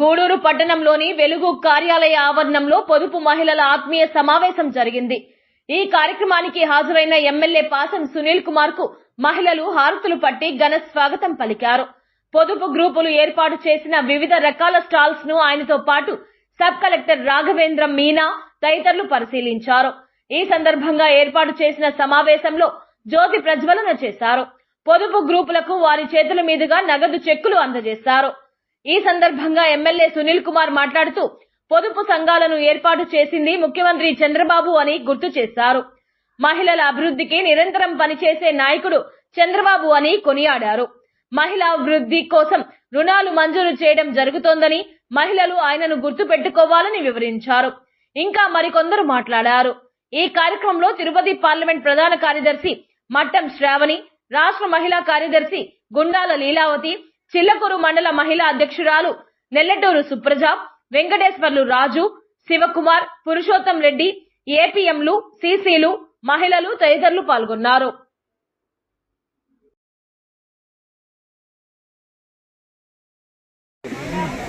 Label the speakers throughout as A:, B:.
A: గూడూరు పట్టణంలోని వెలుగు కార్యాలయ ఆవరణంలో పొదుపు మహిళల ఆత్మీయ సమావేశం జరిగింది. ఈ కార్యక్రమానికి హాజరైన ఎమ్మెల్యే పాసం సునీల్ కుమార్కు మహిళలు హారతులు పట్టి ఘన స్వాగతం పలికారు. పొదుపు గ్రూపులు ఏర్పాటు చేసిన వివిధ రకాల స్టాల్స్ను ఆయనతో పాటు సబ్ కలెక్టర్ రాఘవేంద్ర మీనా తదితరులు పరిశీలించారు. ఈ సందర్భంగా ఏర్పాటు చేసిన సమావేశంలో జ్యోతి ప్రజ్వలన చేశారు. పొదుపు గ్రూపులకు వారి చేతుల మీదుగా నగదు చెక్కులు అందజేశారు. ఈ సందర్భంగా ఎమ్మెల్యే సునీల్ కుమార్ మాట్లాడుతూ పొదుపు సంఘాలను ఏర్పాటు చేసింది ముఖ్యమంత్రి చంద్రబాబు అని గుర్తు చేశారు. మహిళల అభివృద్ధికి నిరంతరం పనిచేసే నాయకుడు చంద్రబాబు అని కొనియాడారు. మహిళా అభివృద్ధి కోసం రుణాలు మంజూరు చేయడం జరుగుతోందని మహిళలు ఆయనను గుర్తు పెట్టుకోవాలని వివరించారు. ఇంకా మరికొందరు మాట్లాడారు. ఈ కార్యక్రమంలో తిరుపతి పార్లమెంట్ ప్రధాన కార్యదర్శి మట్టం శ్రావణి రాష్ట్ర మహిళా కార్యదర్శి గుండాల లీలావతి చిల్లకూరు మండల మహిళా అధ్యక్షురాలు నెల్లటూరు సుప్రజ వెంకటేశ్వర్లు రాజు శివకుమార్ పురుషోత్తం రెడ్డి ఏపీఎంలు సీసీలు మహిళలు తదితరులు పాల్గొన్నారు.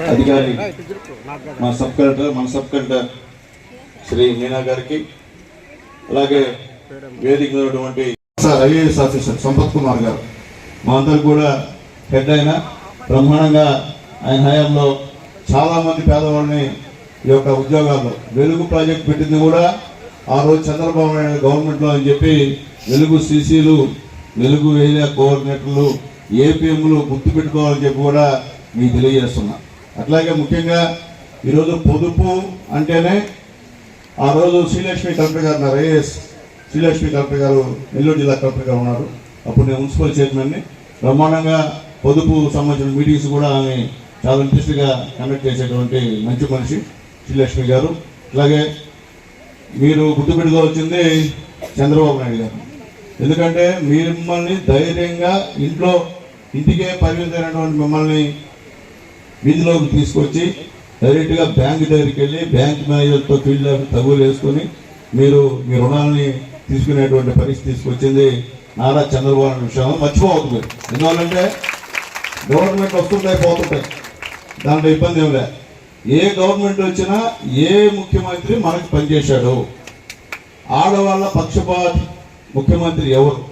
B: అధికారి మా సబ్ కలెక్టర్ మన సబ్ కలెక్టర్ శ్రీ మీనా గారికి అలాగే వేదిక ఉన్నటువంటి ఐఏఎస్ ఆఫీసర్ సంపత్ కుమార్ గారు మా అందరు కూడా హెడ్ అయినా బ్రహ్మాండంగా ఆయన హయాంలో చాలామంది పేదవాళ్ళని ఈ యొక్క ఉద్యోగాల్లో వెలుగు ప్రాజెక్ట్ పెట్టింది కూడా ఆ రోజు చంద్రబాబు నాయుడు గవర్నమెంట్లో అని చెప్పి వెలుగు సీసీలు వెలుగు ఏరియా కోఆర్డినేటర్లు ఏపీఎంలు గుర్తు పెట్టుకోవాలని చెప్పి కూడా మీకు తెలియజేస్తున్నా. అట్లాగే ముఖ్యంగా ఈరోజు పొదుపు అంటేనే ఆ రోజు శ్రీలక్ష్మి కలెక్టర్ గారు నా ఐఏఎస్ శ్రీలక్ష్మి కలెక్టర్ గారు నెల్లూరు జిల్లా కలెక్టర్ గారు ఉన్నారు. అప్పుడు నేను మున్సిపల్ చైర్మన్ని. బ్రహ్మాండంగా పొదుపు సంబంధించిన మీటింగ్స్ కూడా ఆమె చాలా ఇంట్రెస్ట్గా కండక్ట్ చేసేటువంటి మంచి మనిషి శ్రీలక్ష్మి గారు. అలాగే మీరు గుర్తుపెట్టుకోవాల్సింది చంద్రబాబు నాయుడు గారు. ఎందుకంటే మిమ్మల్ని ధైర్యంగా ఇంట్లో ఇంటికే పరిమితమైనటువంటి మిమ్మల్ని వీధిలోకి తీసుకొచ్చి డైరెక్ట్గా బ్యాంక్ దగ్గరికి వెళ్ళి బ్యాంక్ మేనేజర్తో ఫీల్డ్ తగులు వేసుకొని మీరు మీ రుణాలని తీసుకునేటువంటి పరిస్థితి తీసుకొచ్చింది నారా చంద్రబాబు నాయుడు. విషయం మర్చిపోవద్దు ఎందువల్లంటే గవర్నమెంట్ వస్తుంటాయి పోతుంటాయి దాంట్లో ఇబ్బంది ఏం లే. ఏ గవర్నమెంట్ వచ్చినా ఏ ముఖ్యమంత్రి మనకు పనిచేశాడు? ఆడవాళ్ళ పక్షపాతి ముఖ్యమంత్రి ఎవరు?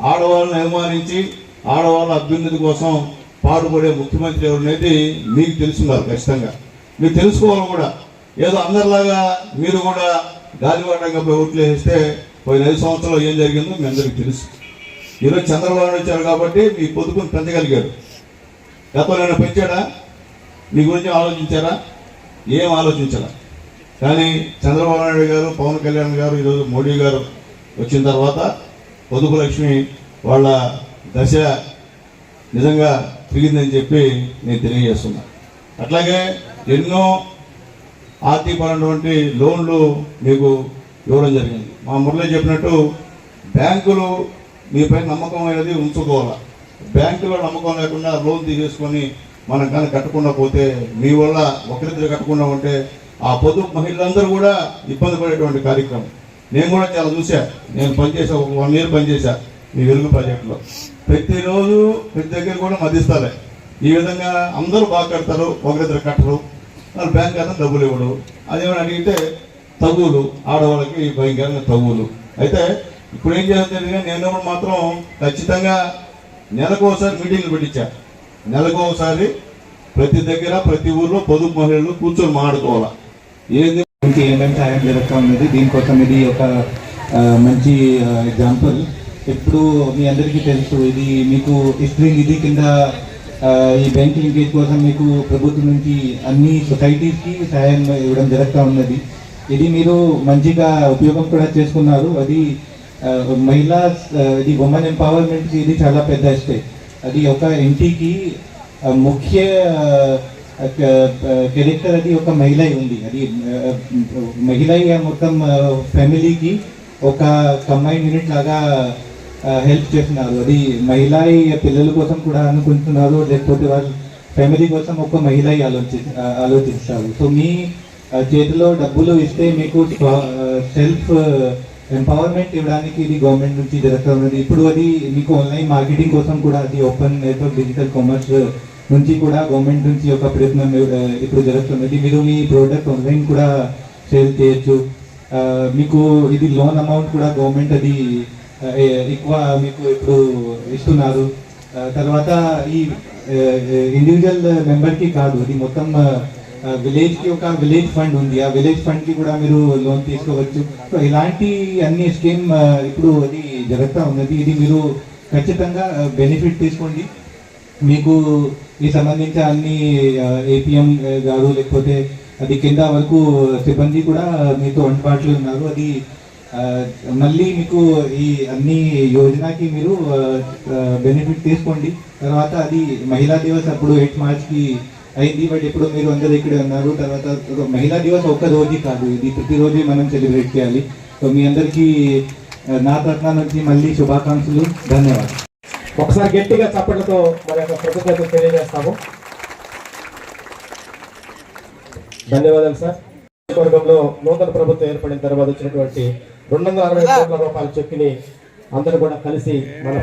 B: ఆడవాళ్ళని అవమానించి ఆడవాళ్ళ అభ్యున్నతి కోసం పాటుపడే ముఖ్యమంత్రి ఎవరు అనేది మీకు తెలుసున్నారు ఖచ్చితంగా. మీరు తెలుసుకోవాలి కూడా. ఏదో అందరిలాగా మీరు కూడా గాలివాటంగా పోయి ఓట్లు వేస్తే పోయిన ఐదు సంవత్సరాలు ఏం జరిగిందో మీ అందరికీ తెలుసు. ఈరోజు చంద్రబాబు వచ్చారు కాబట్టి మీ పొదుపుని పెంచగలిగారు గతంలో పెంచాడా? నీ గురించి ఆలోచించారా? ఏం ఆలోచించరా కానీ చంద్రబాబు నాయుడు గారు పవన్ కళ్యాణ్ గారు ఈరోజు మోడీ గారు వచ్చిన తర్వాత పొదుపు లక్ష్మి వాళ్ళ దశ నిజంగా తిరిగిందని చెప్పి నేను తెలియజేస్తున్నా. అట్లాగే ఎన్నో ఆర్థికపరమైనటువంటి లోన్లు మీకు ఇవ్వడం జరిగింది. మా మురళి చెప్పినట్టు బ్యాంకులు మీపై నమ్మకం అనేది ఉంచుకోవాలి? బ్యాంకులో నమ్మకం లేకుండా లోన్ తీసేసుకొని మనం కానీ కట్టకుండా పోతే మీ వల్ల ఒకరిద్దరు కట్టకుండా ఉంటే ఆ పొదుపు మహిళలందరూ కూడా ఇబ్బంది పడేటువంటి కార్యక్రమం. నేను కూడా చాలా చూసా నేను పనిచేసా ఒక వన్ ఇయర్ పనిచేసా ఈ వెలుగు ప్రాజెక్టులో. ప్రతిరోజు ప్రతి దగ్గర కూడా మదిస్తాలే ఈ విధంగా అందరూ బాగా కడతారు ఒకరిద్దరు కట్టరు. వాళ్ళు బ్యాంక్ అతను డబ్బులు ఇవ్వడు. అదేమని అడిగితే తగువులు ఆడవాళ్ళకి భయంకరంగా తగువులు అయితే ఇప్పుడు ఏం చేయాలి నేను మాత్రం ఖచ్చితంగా నెలకు ఒకసారి మీటింగ్లు పెట్టించారు నెలకు ఒకసారి ప్రతి దగ్గర ప్రతి ఊర్లో పొదుపు మహిళలు కూర్చొని మాడుకోవాలా ఏంది?
C: మనకి ఏమేమి సాయం జరుగుతూ ఉన్నది? దీనికోసం ఇది ఒక మంచి ఎగ్జాంపుల్ ఇప్పుడు మీ అందరికీ తెలుసు ఇది మీకు హిస్టరీ నిధి కింద ఈ బ్యాంక్ లింకేజ్ కోసం మీకు ప్రభుత్వం నుంచి అన్ని సొసైటీస్కి సహాయం ఇవ్వడం జరుగుతూ ఉన్నది. ఇది మీరు మంచిగా ఉపయోగం కూడా చేసుకున్నారు. అది మహిళా ఇది ఉమెన్ ఎంపవర్మెంట్కి ఇది చాలా పెద్ద స్టేట్ అది ఒక ఇంటికి ముఖ్య క్యారెక్టర్ అది ఒక మహిళ ఉంది. అది మహిళ మొత్తం ఫ్యామిలీకి ఒక కంబైన్ యూనిట్ లాగా హెల్ప్ చేస్తున్నారు. అది మహిళ పిల్లల కోసం కూడా అనుకుంటున్నారు లేకపోతే వాళ్ళ ఫ్యామిలీ కోసం ఒక మహిళ ఆలోచి ఆలోచిస్తారు. సో మీ చేతిలో డబ్బులు ఇస్తే మీకు సెల్ఫ్ ఎంపవర్మెంట్ ఇవ్వడానికి ఇది గవర్నమెంట్ నుంచి జరుగుతున్నది ఇప్పుడు అది మీకు ఆన్లైన్ మార్కెటింగ్ కోసం కూడా అది ఓపెన్ నెట్వర్క్ డిజిటల్ కామర్స్ నుంచి కూడా గవర్నమెంట్ నుంచి ఒక ప్రయత్నం ఇప్పుడు జరుగుతున్నది. మీరు మీ ప్రోడక్ట్ ఆన్లైన్ కూడా సేల్ చేయొచ్చు. మీకు ఇది లోన్ అమౌంట్ కూడా గవర్నమెంట్ అది ఎక్కువ మీకు ఇప్పుడు ఇస్తున్నారు. తర్వాత ఈ ఇండివిజువల్ మెంబర్కి కాదు అది మొత్తం విలేజ్కి ఒక విలేజ్ ఫండ్ ఉంది. ఆ విలేజ్ ఫండ్కి కూడా మీరు లోన్ తీసుకోవచ్చు. సో ఇలాంటి అన్ని స్కీమ్ ఇప్పుడు అది జరుగుతూ ఉన్నది. ఇది మీరు ఖచ్చితంగా బెనిఫిట్ తీసుకోండి. మీకు ఈ సంబంధించిన అన్ని ఏపీఎం గారు లేకపోతే అది కింద వరకు సిబ్బంది కూడా మీతో అందుబాటులో ఉన్నారు. అది మళ్ళీ మీకు ఈ అన్ని యోజనకి మీరు బెనిఫిట్ తీసుకోండి. తర్వాత అది మహిళా దివస్ అప్పుడు ఎయిట్ మార్చ్కి అయింది. బట్ ఇప్పుడు మీరు అందరు ఇక్కడే ఉన్నారు. తర్వాత మహిళా దివస్ ఒక్క రోజు కాదు. ఇది ప్రతిరోజు మనం సెలబ్రేట్ చేయాలి. సో మీ అందరికీ నా తరఫున నుంచి మళ్ళీ శుభాకాంక్షలు. ధన్యవాదాలు.
D: ఒకసారి గట్టిగా చప్పట్లతో మన యొక్క కృతజ్ఞతలు తెలియజేస్తాము. ధన్యవాదాలు సార్. వర్గంలో నూతన ప్రభుత్వం ఏర్పడిన తర్వాత వచ్చినటువంటి రెండు వందల అరవై కోట్ల రూపాయల చెక్కిని అందరూ కూడా కలిసి మన